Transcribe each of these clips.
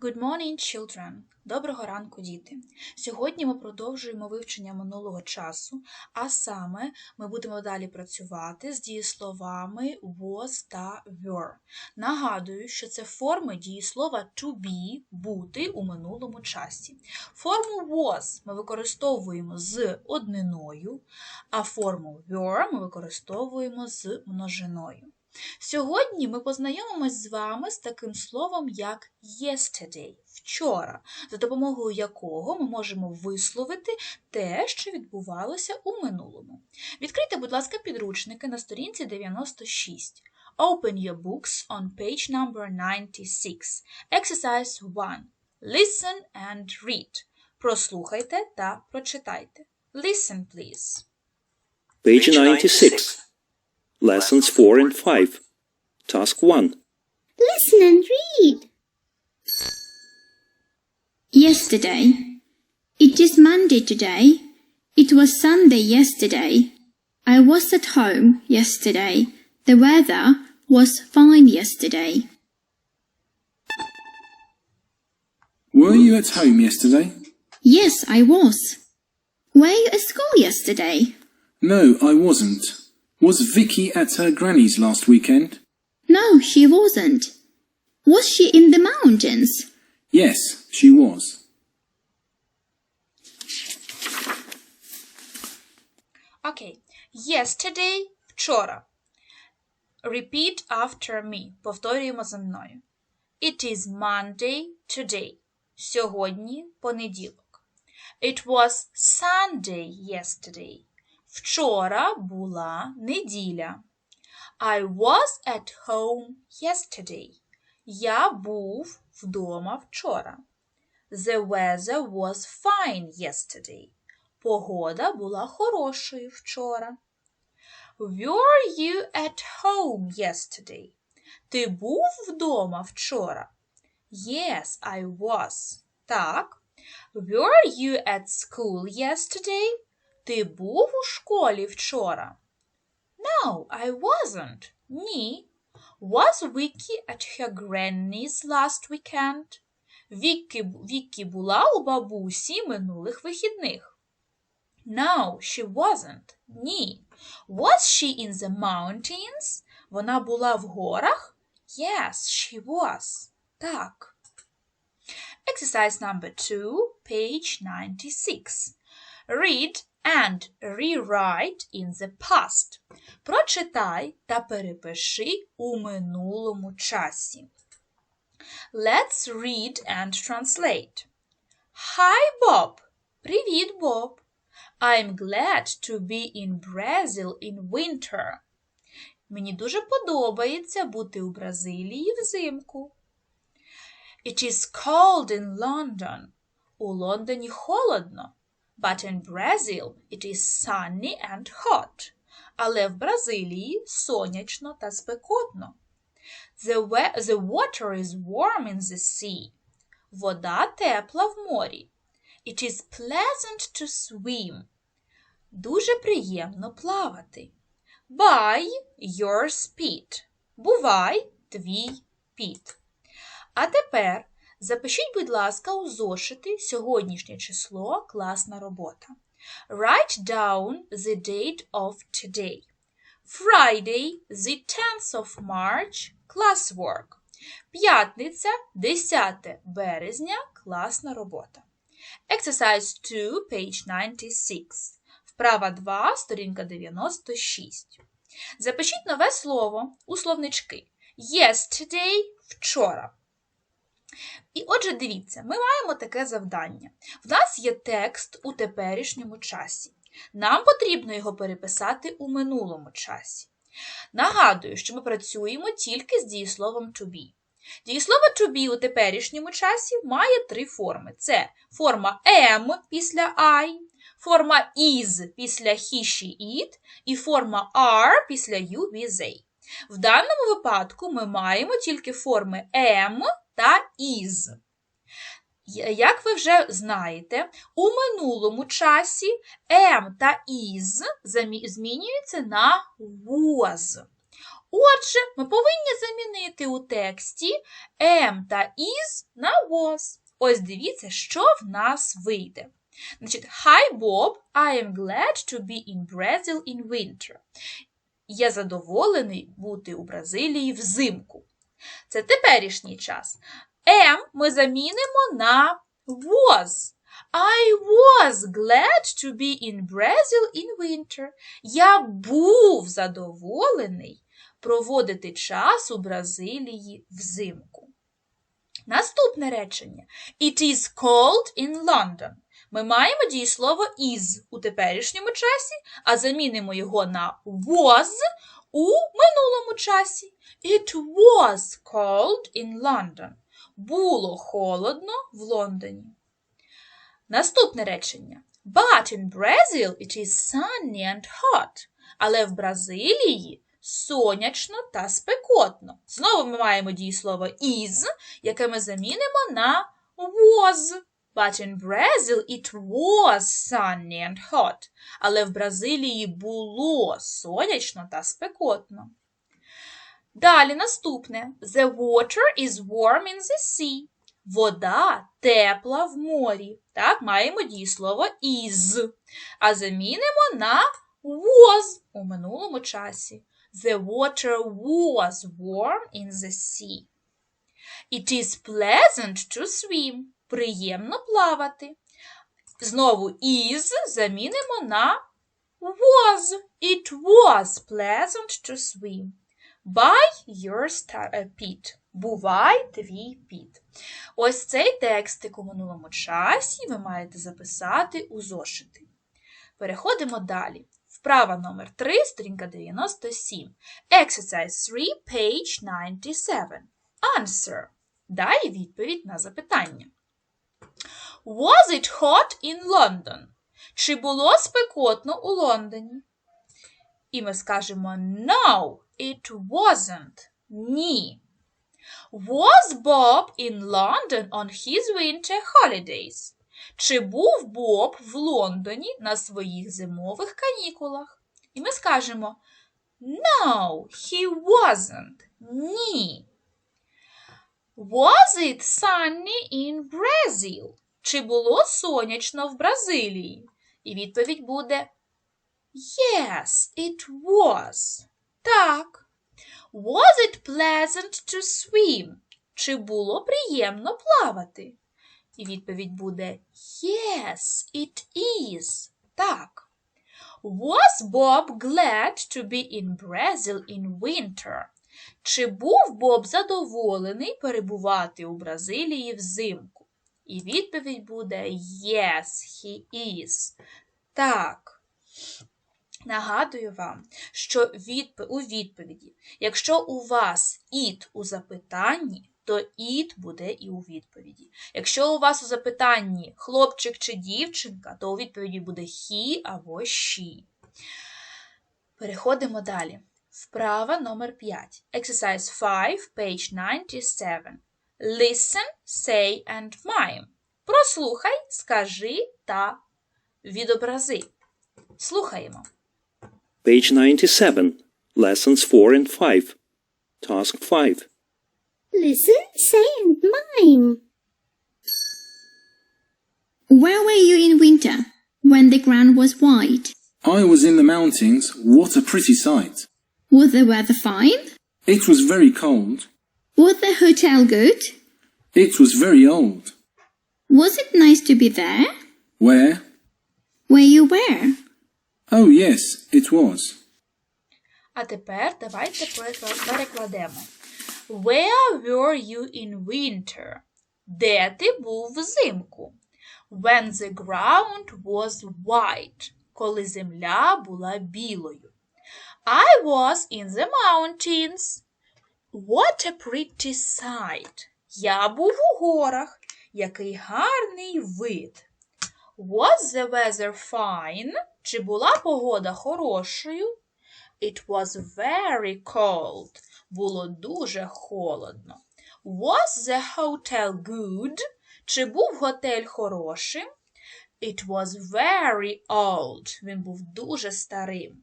Good morning, children! Доброго ранку, діти! Сьогодні ми продовжуємо вивчення минулого часу, а саме ми будемо далі працювати з дієсловами was та were. Нагадую, що це форми дієслова to be бути у минулому часі. Форму was ми використовуємо з одниною, а форму were ми використовуємо з множиною. Сьогодні ми познайомимось з вами з таким словом, як yesterday вчора, за допомогою якого ми можемо висловити те, що відбувалося у минулому. Відкрийте, будь ласка, підручники на сторінці 96. Open your books on page number 96. Exercise 1. Listen and read. Прослухайте та прочитайте. Listen, please. Page 96. Lessons 4 and 5. Task 1. Listen and read. Yesterday. It is Monday today. It was Sunday yesterday. I was at home yesterday. The weather was fine yesterday. Were you at home yesterday? Yes, I was. Were you at school yesterday? No, I wasn't. Was Vicky at her granny's last weekend? No, she wasn't. Was she in the mountains? Yes, she was. Окей. Yesterday – вчора. Repeat after me. Повторюємо за мною. It is Monday today. Сьогодні понеділок. It was Sunday yesterday. Вчора була неділя. I was at home yesterday. Я був вдома вчора. The weather was fine yesterday. Погода була хорошою вчора. Were you at home yesterday? Ти був вдома вчора? Yes, I was. Так. Were you at school yesterday? Ти був у школі вчора? No, I wasn't. Ні. Was Vicky at her granny's last weekend? Вікі, Вікі була у бабусі минулих вихідних. No, she wasn't. Ні. Was she in the mountains? Вона була в горах? Yes, she was. Так. Exercise number two, page 96. Read and rewrite in the past. Прочитай та перепиши у минулому часі. Let's read and translate. Hi, Bob. Привіт, Боб. I'm glad to be in Brazil in winter. Мені дуже подобається бути у Бразилії взимку. It is cold in London. У Лондоні холодно. But in Brazil it is sunny and hot. Але в Бразилії сонячно та спекотно. The, water is warm in the sea. Вода тепла в морі. It is pleasant to swim. Дуже приємно плавати. By your speed. Бувай твій піт. А тепер запишіть, будь ласка, у зошити сьогоднішнє число класна робота. Write down the date of today. Friday, the 10th of March, classwork. П'ятниця, 10 березня, класна робота. Exercise 2, page 96. Вправа 2, сторінка 96. Запишіть нове слово у словнички. Yesterday – вчора. І отже, дивіться, ми маємо таке завдання. В нас є текст у теперішньому часі. Нам потрібно його переписати у минулому часі. Нагадую, що ми працюємо тільки з дієсловом to be. Дієслово to be у теперішньому часі має три форми: це форма am після I, форма is після he, she, it і форма are після you, we, they. В даному випадку ми маємо тільки форми am та is. Я- Як ви вже знаєте, у минулому часі am та is змінюються на was. Отже, ми повинні замінити у тексті am та is на was. Ось дивіться, що в нас вийде. Значить, Hi Bob, I am glad to be in Brazil in winter. Я задоволений бути у Бразилії взимку. Це теперішній час. Am ми замінимо на was. I was glad to be in Brazil in winter. Я був задоволений проводити час у Бразилії взимку. Наступне речення. It is cold in London. Ми маємо дієслово is у теперішньому часі, а замінимо його на was у минулому часі. It was cold in London. Було холодно в Лондоні. Наступне речення. But in Brazil it is sunny and hot. Але в Бразилії сонячно та спекотно. Знову ми маємо дієслово is, яке ми замінимо на was. But in Brazil it was sunny and hot. Але в Бразилії було сонячно та спекотно. Далі наступне. The water is warm in the sea. Вода тепла в морі. Так, маємо дієслово is. А замінимо на was у минулому часі. The water was warm in the sea. It is pleasant to swim. Приємно плавати. Знову is замінимо на was. It was pleasant to swim. By your star- е, pit. Бувай твій піт. Ось цей текстик у минулому часі ви маєте записати у зошити. Переходимо далі. Вправа номер 3, сторінка 97. Exercise 3, page 97. Answer. Дай відповідь на запитання. Was it hot in London? Чи було спекотно у Лондоні? І ми скажемо No, it wasn't. Ні. Was Bob in London on his winter holidays? Чи був Боб в Лондоні на своїх зимових канікулах? І ми скажемо No, he wasn't. Ні. Was it sunny in Brazil? Чи було сонячно в Бразилії? І відповідь буде Yes, it was. Так. Was it pleasant to swim? Чи було приємно плавати? І відповідь буде Yes, it is. Так. Was Bob glad to be in Brazil in winter? Чи був Боб задоволений перебувати у Бразилії взимку? І відповідь буде Yes, he is. Так. Нагадую вам, що відп... у відповіді, якщо у вас it у запитанні, то it буде і у відповіді. Якщо у вас у запитанні хлопчик чи дівчинка, то у відповіді буде he або she. Переходимо далі. Вправа номер 5. Exercise 5, page 97. Listen, say and mime. Прослухай, скажи та відобрази. Слухаємо. Page 97. Lessons 4 and 5. Task 5. Listen, say, and mime. Where were you in winter when the ground was white? I was in the mountains. What a pretty sight. Was the weather fine? It was very cold. Was the hotel good? It was very old. Was it nice to be there? Where? Where you were? Oh, yes, it was. А тепер давайте перекла- перекладемо. Where were you in winter? Де ти був взимку? When the ground was white. Коли земля була білою. I was in the mountains. What a pretty sight. Я був у горах. Який гарний вид. Was the weather fine? Чи була погода хорошою? It was very cold. Було дуже холодно. Was the hotel good? Чи був готель хорошим? It was very old. Він був дуже старим.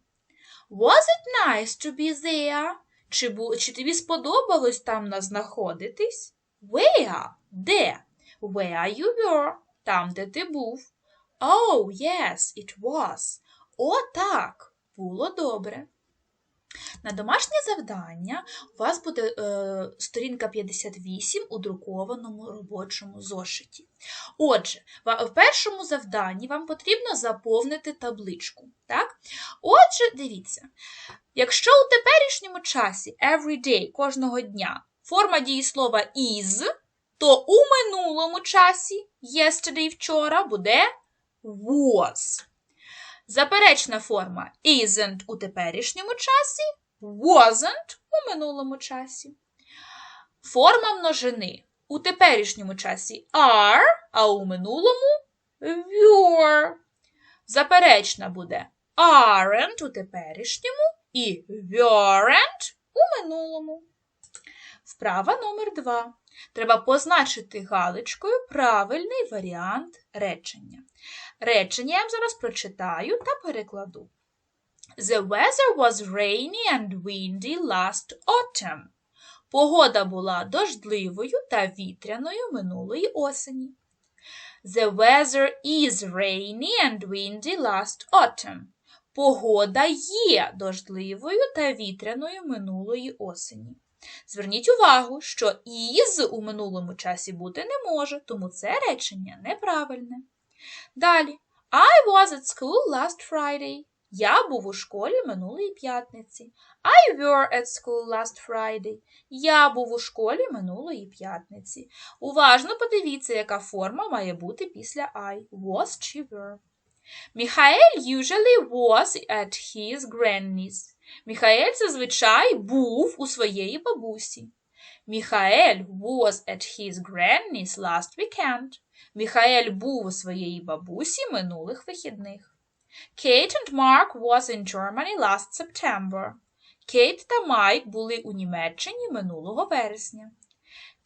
Was it nice to be there? Чи, бу, чи тобі сподобалось там нас знаходитись? Where? Де? Where you were? Там, де ти був. Oh, yes, it was. О, так, було добре. На домашнє завдання у вас буде е, сторінка 58 у друкованому робочому зошиті. Отже, в першому завданні вам потрібно заповнити табличку. Так? Отже, дивіться, якщо у теперішньому часі every day, кожного дня, форма дієслова is, то у минулому часі yesterday вчора буде was. Заперечна форма isn't у теперішньому часі, wasn't у минулому часі. Форма множини у теперішньому часі are, а у минулому were. Заперечна буде aren't у теперішньому і weren't у минулому. Вправа номер два. Треба позначити галочкою правильний варіант речення. Речення я вам зараз прочитаю та перекладу. The weather was rainy and windy last autumn. Погода була дождливою та вітряною минулої осені. The weather is rainy and windy last autumn. Погода є дождливою та вітряною минулої осені. Зверніть увагу, що is у минулому часі бути не може, тому це речення неправильне. Далі. I was at school last Friday. Я був у школі минулої п'ятниці. I were at school last Friday. Я був у школі минулої п'ятниці. Уважно подивіться, яка форма має бути після I. Was чи were. Міхаель usually was at his granny's. Міхаель зазвичай був у своєї бабусі. Міхаель was at his granny's last weekend. Міхаель був у своєї бабусі минулих вихідних. Kate and Mark was in Germany last September. Кейт та Майк були у Німеччині минулого вересня.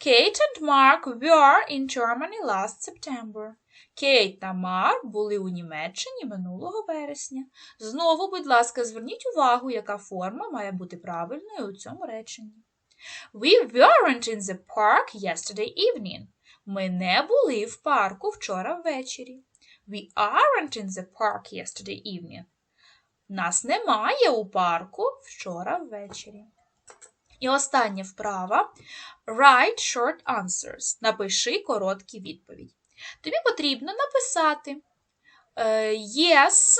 Kate and Mark were in Germany last September. Кейт та Марк були у Німеччині минулого вересня. Знову, будь ласка, зверніть увагу, яка форма має бути правильною у цьому реченні. We weren't in the park yesterday evening. Ми не були в парку вчора ввечері. We aren't in the park yesterday evening. Нас немає у парку вчора ввечері. І остання вправа. Write short answers. Напиши короткі відповіді. Тобі потрібно написати е, Yes,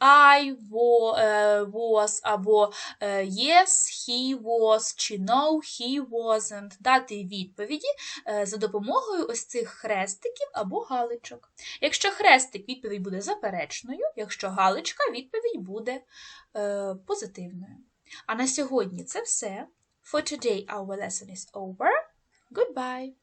I е, was або е, Yes, he was чи No, he wasn't. Дати відповіді е, за допомогою ось цих хрестиків або галичок. Якщо хрестик відповідь буде заперечною, якщо галичка відповідь буде позитивною. А на сьогодні це все. For today our lesson is over. Goodbye.